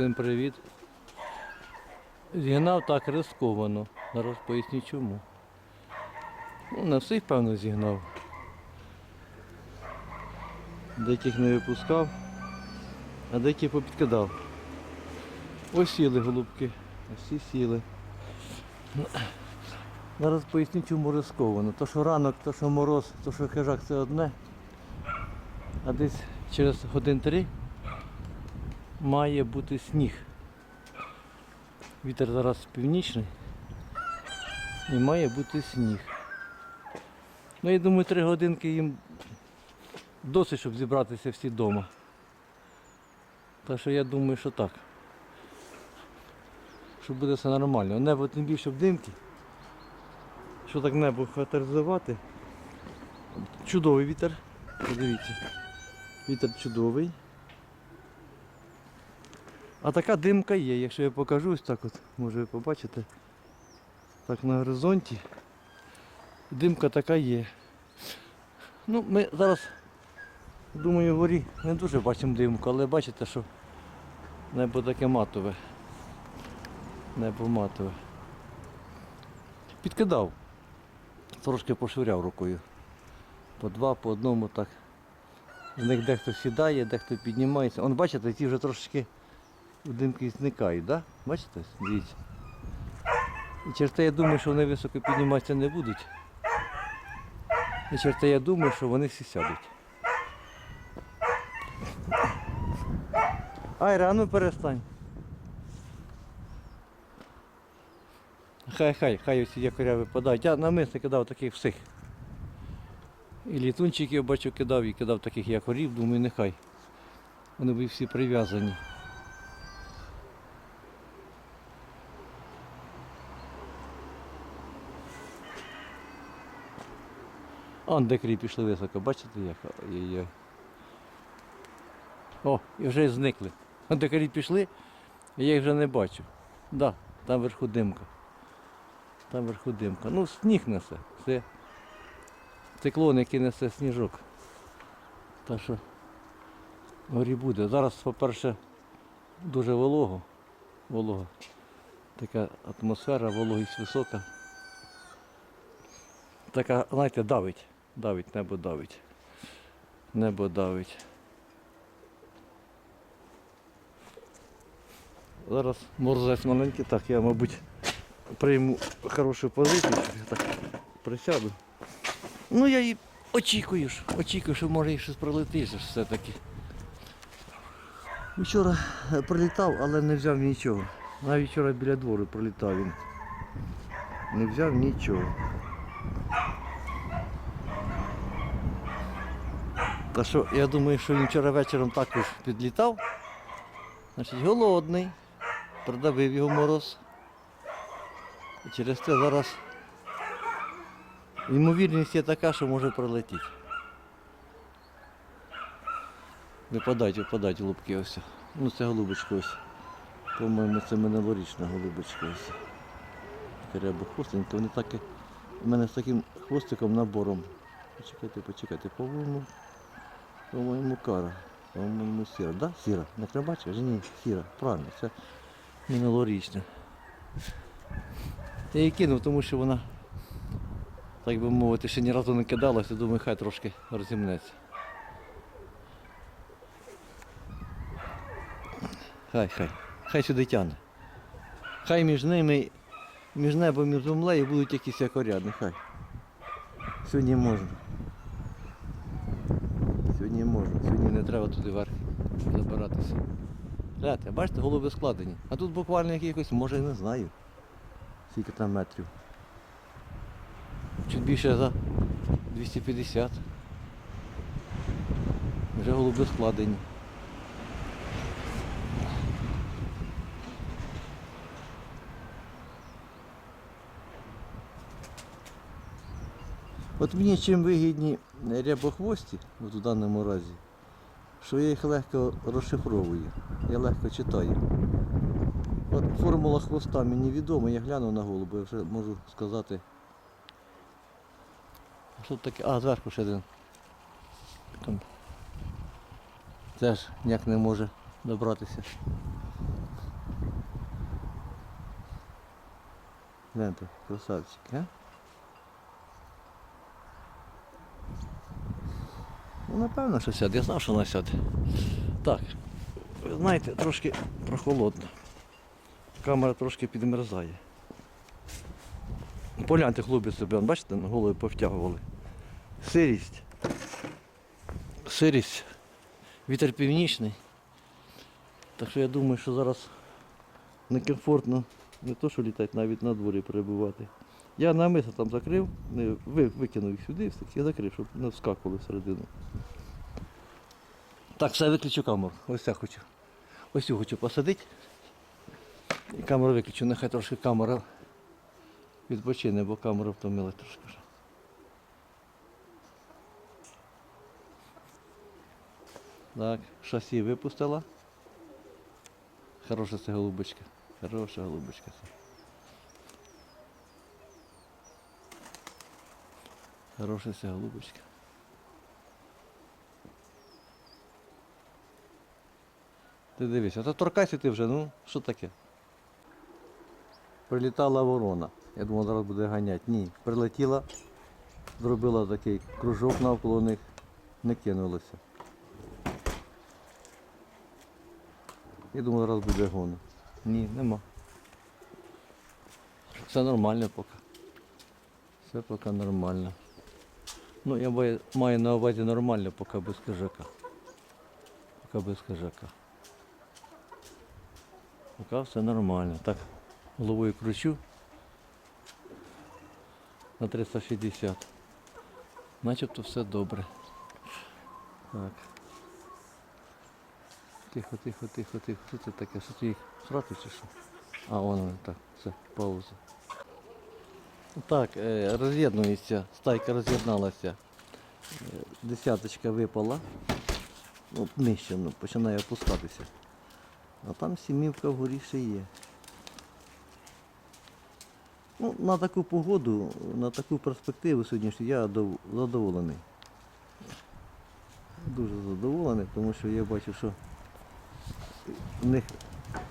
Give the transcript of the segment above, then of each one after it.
Всім привіт. Зігнав так рисковано. Зараз поясню чому. Ну, на всіх, певно, зігнав. Деяких не випускав, а деякі попідкидав. Ось сіли голубки. Всі сіли. Зараз поясню, чому рисковано. То, що ранок, то, що мороз, то, що хижак це одне. А десь через годин три має бути сніг. Вітер зараз північний і має бути сніг. Ну я думаю, три годинки їм досить, щоб зібратися всі вдома. Так що я думаю, що так. Що буде все нормально. Небо тим більше в димки. Що так небо характеризувати? Чудовий вітер. Подивіться. Вітер чудовий. А така димка є, якщо я покажу ось так от, може ви побачите. Так на горизонті. Димка така є. Ну, ми зараз, думаю, вгорі не дуже бачимо димку, але бачите, що небо таке матове. Небо матове. Підкидав. Трошки пошвиряв рукою. По два, по одному так. В них дехто сідає, дехто піднімається. Он бачите, ті вже трошечки у димки зникають, да? Бачите? Дивіться. І через я думаю, що вони високо підніматися не будуть. І через я думаю, що вони всі сядуть. Айра, а ну перестань. Хай, хай, хай ці якоря випадають. Я намисно кидав таких всіх. І літунчиків бачу кидав, і кидав таких якорів, думаю, нехай. Вони будуть всі прив'язані. Он декрі пішли високо, бачите як? Ой-ой. О, і вже зникли. Он декрі пішли, я їх вже не бачу. Да, там вверху димка. Там вверху димка. Ну, сніг несе. Це циклон, який несе сніжок. Так що горі буде. Зараз, по-перше, дуже волого. Волога. Така атмосфера, вологість висока. Така, знаєте, давить. Давить, небо давить. Небо давить. Зараз морозець маленький, так, я, мабуть, прийму хорошу позицію, щоб я так присяду. Ну я і очікую очікую, що може і щось прилетить все-таки. Вчора е, прилітав, але не взяв нічого. Навіть вчора біля двору прилітав він. Не взяв нічого. Та що, я думаю, що він вчора вечором також підлітав. Значить, голодний. Продавив його мороз. І через це зараз ймовірність є така, що може пролетіти. Випадають, випадають голубки ось. Ну це голубочка ось. По-моєму, це минулорічна голубочка ось. Така рябохвостенька. Вони так і у мене з таким хвостиком набором. Почекайте, почекайте, по-моєму. По-моєму, кара. По-моєму, сіра. Да? Сіра. Не крабачка? Ні, сіра. Правильно, це минулорічна. Я її кинув, тому що вона, так би мовити, ще ні разу не кидалася, думаю, хай трошки розімнеться. Хай, хай. Хай сюди тягне. Хай між ними, між небом і землею будуть якісь якоря, нехай. Сьогодні можна. Сьогодні можна, сьогодні не треба туди вверх забиратися. Гляньте, бачите, голуби складені. А тут буквально якихось, може і не знаю. Скільки там метрів. Чуть більше за 250. Вже голуби складені. От мені чим вигідні рябохвості, от у даному разі, що я їх легко розшифровую, я легко читаю. От формула хвоста мені відома, я глянув на голубу, я вже можу сказати. Що таке? А, зверху ще один. Там. Теж ніяк не може добратися. Гляньте, красавчик, а? Ну, напевно, що сяде. Я знав, що вона сяде. Так, ви знаєте, трошки прохолодно. Камера трошки підмерзає. Погляньте, хлопці себе, бачите, на голови повтягували. Сирість. Сирість. Вітер північний. Так що я думаю, що зараз некомфортно не то, що літати, навіть на дворі перебувати. Я намисно там закрив, викинув їх сюди, я закрив, щоб не вскакували всередину. Так, все, виключу камеру. Ось це хочу. Ось цю хочу посадити. І камеру виключу, нехай трошки камера відпочине, бо камера втомила трошки вже. Так, шасі випустила. Хороша це голубочка. Хороша голубочка. це. Хороша ця голубочка. Ти дивися, та торкайся ти вже, ну, що таке? Прилітала ворона. Я думав, зараз буде ганяти. Ні. Прилетіла, зробила такий кружок навколо них, не кинулася. Я думав, зараз буде гон. Ні, нема. Все нормально поки. Все поки нормально. Ну, я маю- на увазі нормально, поки без хижака. Поки без хижака. Поки все нормально. Так, головою кручу на 360. Начебто все добре. Так. Тихо, тихо, тихо, тихо. Що це таке? Що це їх срати чи що? А, вон вони, так, все, пауза. Так, е, роз'єднується, стайка роз'єдналася. Е, Десяточка випала. Ну, нижче, ну, починає опускатися. А там сімівка вгорі ще є. Ну, на таку погоду, на таку перспективу сьогоднішню я задоволений. Дуже задоволений, тому що я бачу, що в них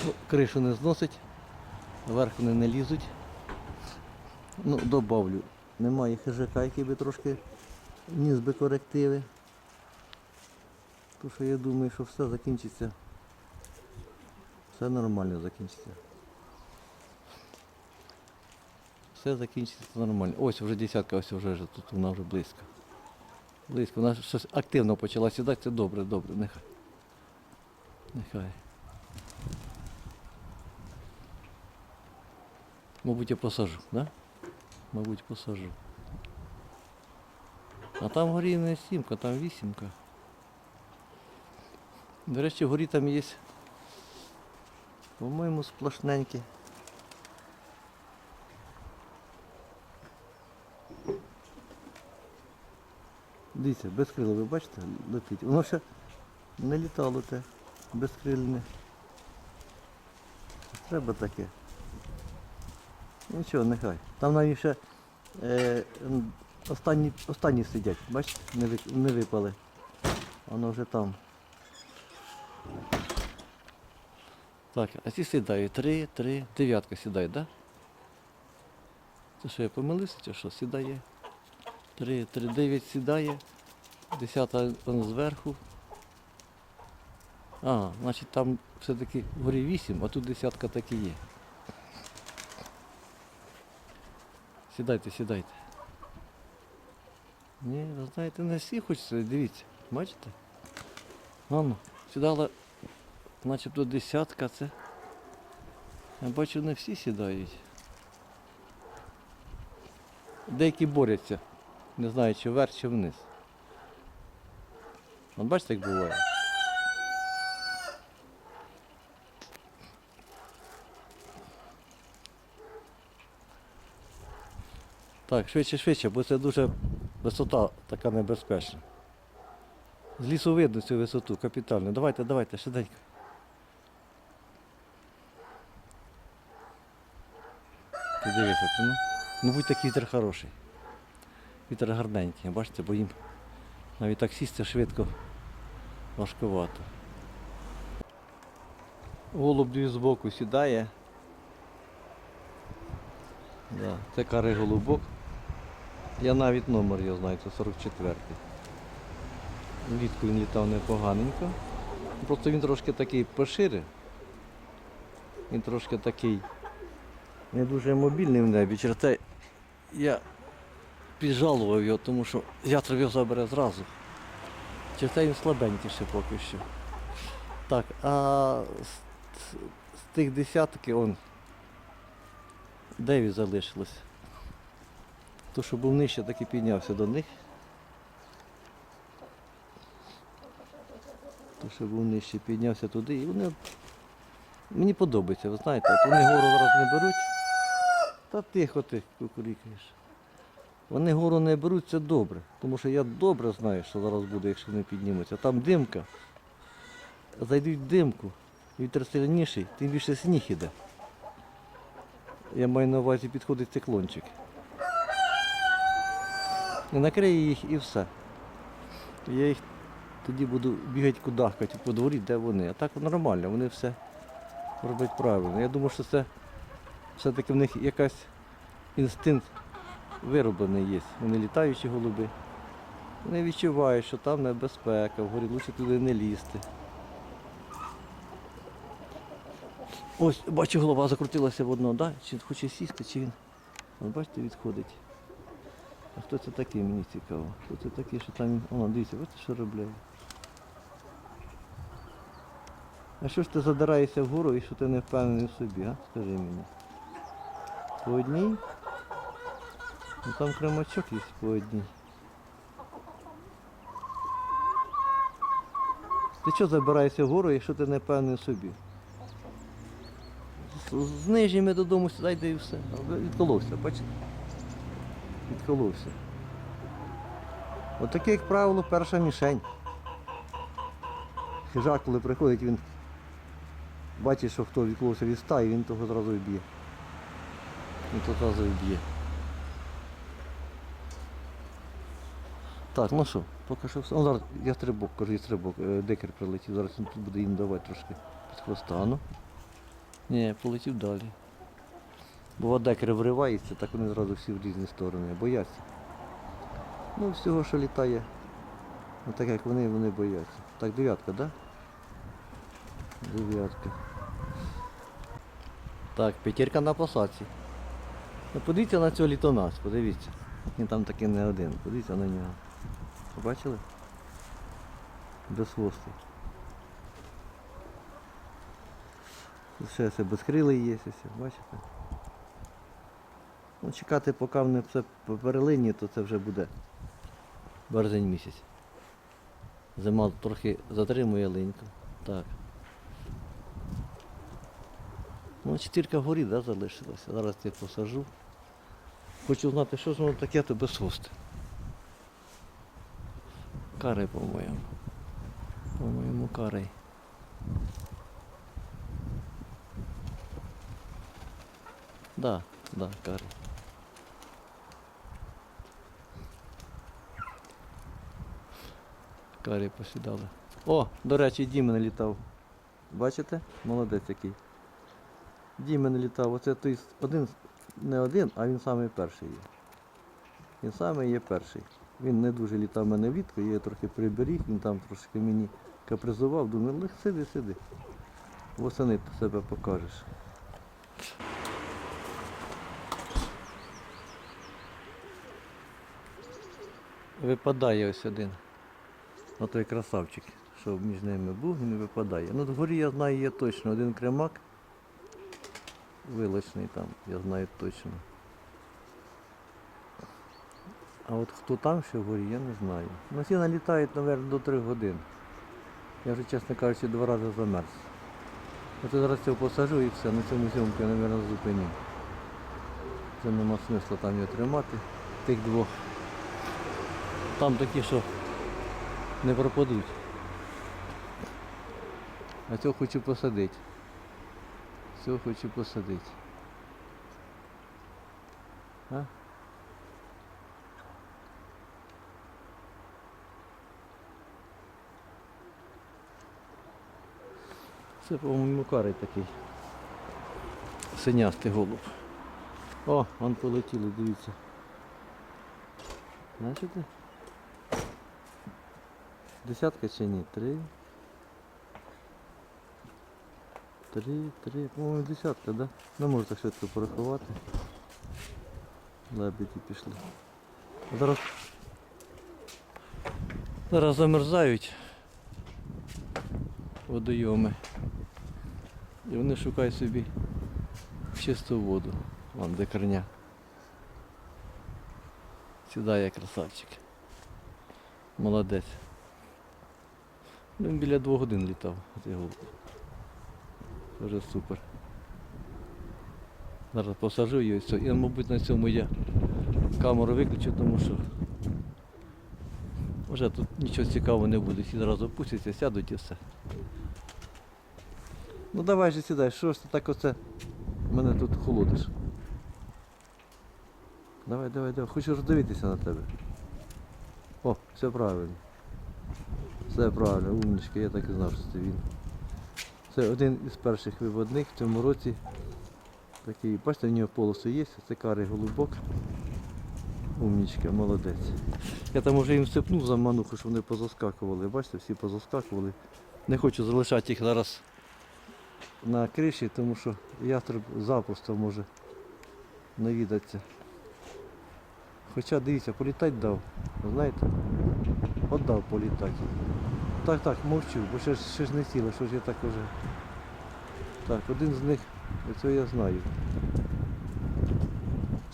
ну, кришу не зносить, вверх вони не лізуть. Ну, добавлю. Немає хижака, який би трошки ніс би корективи. Тому що я думаю, що все закінчиться. Все нормально закінчиться. Все закінчиться нормально. Ось вже десятка, ось вже тут вона вже близько. Близько. Вона щось активно почала сідати, це добре, добре, нехай. Нехай. Мабуть, я посажу, да? Мабуть, посажу. А там вгорі не сімка, там вісімка. До речі, вгорі там є, по-моєму, сплошненькі. Дивіться, безкриле, ви бачите, летить. Воно ще не літало те, безкрильне. Треба таке. Нічого, нехай. Там навіть ще е, останні, останні сидять, бачите, не, не випали. Воно вже там. Так, а ці сідають. Три, три, дев'ятка сідає, так? Да? Це що я помилився чи що? Сідає. Три, три, дев'ять сідає. Десята зверху. А, значить там все-таки вгорі вісім, а тут десятка так і є. Сідайте, сідайте. Ні, ви знаєте, не всі хочеться, дивіться, бачите? Ану, сідала начебто десятка, це. Я бачу, не всі сідають. Деякі борються, не знаю, чи вверх, чи вниз. От бачите, як буває. Так, швидше, швидше, бо це дуже висота така небезпечна. З лісу видно цю висоту, капітально. Давайте, давайте, швиденько. Ти дивися, це, ну, мабуть, такий вітер хороший. Вітер гарненький, бачите, бо їм навіть так сісти швидко важкувато. Голуб дві збоку сідає. Да. Це карий голубок. Я навіть номер його знаю, це 44-й. Влітку він літав непоганенько. Просто він трошки такий пошире. Він трошки такий не дуже мобільний в небі. Через це я піджалував його, тому що ястреб його забере зразу. Через це він слабенький поки що. Так, а з, з- з тих десятки он Деві залишилось. То, що був нижче, так і піднявся до них. То, що був нижче, піднявся туди. І вони мені подобається, ви знаєте, от вони гору зараз не беруть. Та тихо ти кукурікаєш. Вони гору не беруть, це добре. Тому що я добре знаю, що зараз буде, якщо вони піднімуться. Там димка. Зайдуть в димку. Вітер сильніший, тим більше сніг іде. Я маю на увазі підходить циклончик. Накриє їх і все. Я їх тоді буду бігати кудахкати по дворі, де вони. А так нормально, вони все роблять правильно. Я думаю, що це все-таки в них якась інстинкт вироблений є. Вони літаючі голуби. Вони відчувають, що там небезпека, вгорі лучше туди не лізти. Ось, бачу, голова закрутилася в одного, да? чи хоче сісти, чи він. Бачите, відходить. А хто це такий, мені цікаво. Хто це такий, що там. О, дивіться, бачите, що робляє. А що ж ти задираєшся вгору і що ти не впевнений в собі, а? Скажи мені. По одній? Ну там кремачок є по одній. Ти що забираєшся вгору, якщо ти не впевнений в собі? З- З нижніми додому сідай, де і все. Відколовся, бачите? Відколовся. Отаке, як правило, перша мішень. Хижак, коли приходить, він бачить, що хто відколовся від стаї, він того зразу і б'є. Він того зразу і б'є. Так, ну що, поки що все. О, зараз я стрибок, кажу, я стрибок, е, декер прилетів, зараз він тут буде їм давати трошки під хвоста. Ну. Ні, полетів далі. Бо декер вривається, так вони зразу всі в різні сторони. Бояться. Ну, всього, що літає. Ну так як вони, вони бояться. Так, дев'ятка? Да? Дев'ятка. Так, п'ятірка на посадці. Ну, подивіться на цього літонас, подивіться. Він там таки не один. Подивіться на нього. Побачили? Безхвостий. Тут ще це безкрилий є, ось, бачите? Ну, чекати, поки вони все перелині, то це вже буде березень місяць. Зима трохи затримує линьку. Так. Ну, чотирка вгорі, да, залишилася. Зараз я посажу. Хочу знати, що ж воно таке, то без хвости. Кари, по-моєму. По-моєму, кари. Да, да, кари. Кари посідали. О, до речі, Дімен літав. Бачите? Молодець який. Дімен літав. Оце той один, не один, а він самий перший є. Він самий є перший. Він не дуже літав мене влітку, я трохи приберіг, він там трошки мені капризував, думаю, ну сиди, сиди. Восени ти себе покажеш. Випадає ось один. Отой красавчик, що між ними був, він випадає. Ну, вгорі я знаю, є точно один кремак. Вилочний там, я знаю точно. А от хто там ще вгорі, я не знаю. Ну, всі мабуть, до 3 годин. Я вже, чесно кажучи, два рази замерз. Я зараз цього посажу і все, на цьому зйомку я, мабуть, зупиню. Це нема смисла там його тримати, тих двох. Там такі, що не пропадуть. А цього хочу посадити. Цього хочу посадити. А? Це, по-моєму, карий такий. Синястий голуб. О, вон полетіли, дивіться. Бачите? Десятка чи ні? Три. Три, три, по-моєму, десятка, да? Не можу так швидко порахувати. Лебеді пішли. Зараз. Зараз замерзають водойоми. І вони шукають собі чисту воду. Вон де корня. Сідає красавчик. Молодець. Він біля двох годин літав. Це вже супер. Зараз посажу її і все. І, мабуть, на цьому я камеру виключу, тому що вже тут нічого цікавого не буде. Всі зразу опустяться, сядуть і все. Ну давай же сідай, що ж ти так оце мене тут холодиш? Давай, давай, давай, хочу роздивитися на тебе. О, все правильно. Все правильно, умничка, я так і знав, що це він. Це один із перших виводних в цьому році. Такий, бачите, в нього полоси є, це карий голубок. Умнічка, молодець. Я там уже їм сипнув за мануху, щоб вони позаскакували. Бачите, всі позаскакували. Не хочу залишати їх зараз на криші, тому що ястреб запросто може навідатися. Хоча дивіться, політати дав, знаєте? От дав політати. Так, так, мовчу, бо ще ще ж не сіло, що ж я так уже. Так, один з них, це я знаю.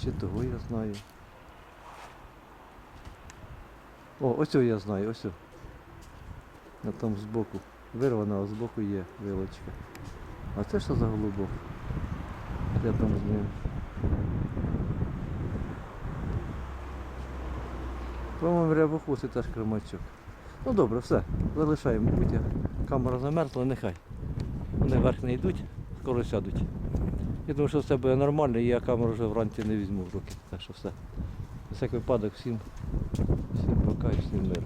Чи того я знаю. О, ось я знаю, ось. А там збоку. Вирвана, а збоку є вилочка. А це що за голубок? Де там з ним? По-моєму, рябохвостий теж кремачок. Ну добре, все, залишаємо. Будь камера замерзла, нехай. Вони вверх не йдуть, скоро сядуть. Я думаю, що все буде нормально, і я камеру вже вранці не візьму в руки. Так що все. Всяк випадок всім, всім пока і всім миру.